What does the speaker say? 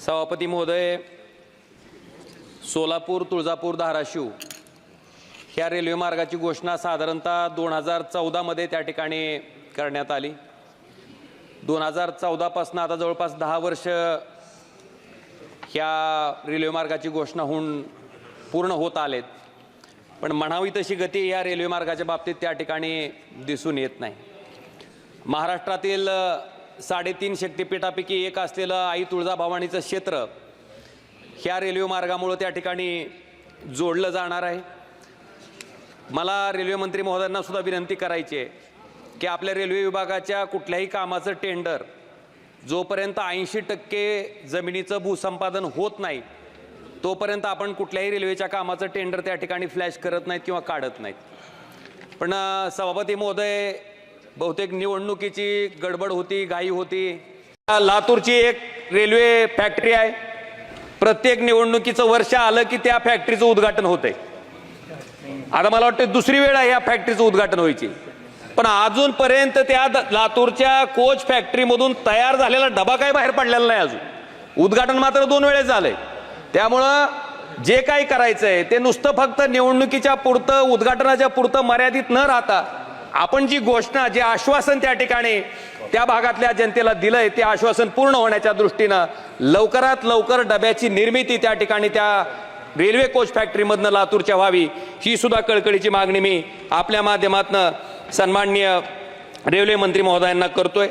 सभापती महोदय सोलापूर तुळजापूर धाराशिव ह्या रेल्वे मार्गाची घोषणा साधारणतः दोन हजार चौदामध्ये त्या ठिकाणी करण्यात आली. दोन हजार चौदापासून आता जवळपास दहा वर्ष ह्या रेल्वे मार्गाची घोषणा होऊन पूर्ण होत आलेत. पण म्हणावी तशी गती या रेल्वे मार्गाच्या बाबतीत त्या ठिकाणी दिसून येत नाही. महाराष्ट्रातील साडेतीन शक्तिपीठापैकी एक असलेलं आई तुळजाभवानीचं क्षेत्र ह्या रेल्वे मार्गामुळं त्या ठिकाणी जोडलं जाणार आहे. मला रेल्वे मंत्री महोदयांना सुद्धा विनंती करायची आहे की आपल्या रेल्वे विभागाच्या कुठल्याही कामाचं टेंडर जोपर्यंत ऐंशी टक्के जमिनीचं भूसंपादन होत नाही तोपर्यंत आपण कुठल्याही रेल्वेच्या कामाचं टेंडर त्या ठिकाणी फ्लॅश करत नाहीत किंवा काढत नाहीत. पण सभापती महोदय बहुतेक निवडणुकीची गडबड होती घाई होती. लातूरची एक रेल्वे फॅक्टरी आहे. प्रत्येक निवडणुकीचं वर्ष आलं की त्या फॅक्टरीचं उद्घाटन होतंय. आता मला वाटतं दुसरी वेळ आहे या फॅक्टरीचं उद्घाटन व्हायची. पण अजूनपर्यंत त्या द- लातूरच्या कोच फॅक्टरीमधून तयार झालेला डबा काय बाहेर पडलेला नाही अजून. उद्घाटन मात्र दोन वेळेस झालंय. त्यामुळं जे काही करायचंय ते नुसतं फक्त निवडणुकीच्या पुरतं उद्घाटनाच्या पुरतं मर्यादित न राहता आपण जी घोषणा जे आश्वासन त्या ठिकाणी त्या भागातल्या जनतेला दिलंय ते आश्वासन पूर्ण होण्याच्या दृष्टीनं लवकरात लवकर डब्याची निर्मिती त्या ठिकाणी त्या रेल्वे कोच फॅक्टरीमधनं लातूरच्या व्हावी ही सुद्धा कळकळीची मागणी मी आपल्या माध्यमातनं सन्माननीय रेल्वे मंत्री महोदयांना करतोय.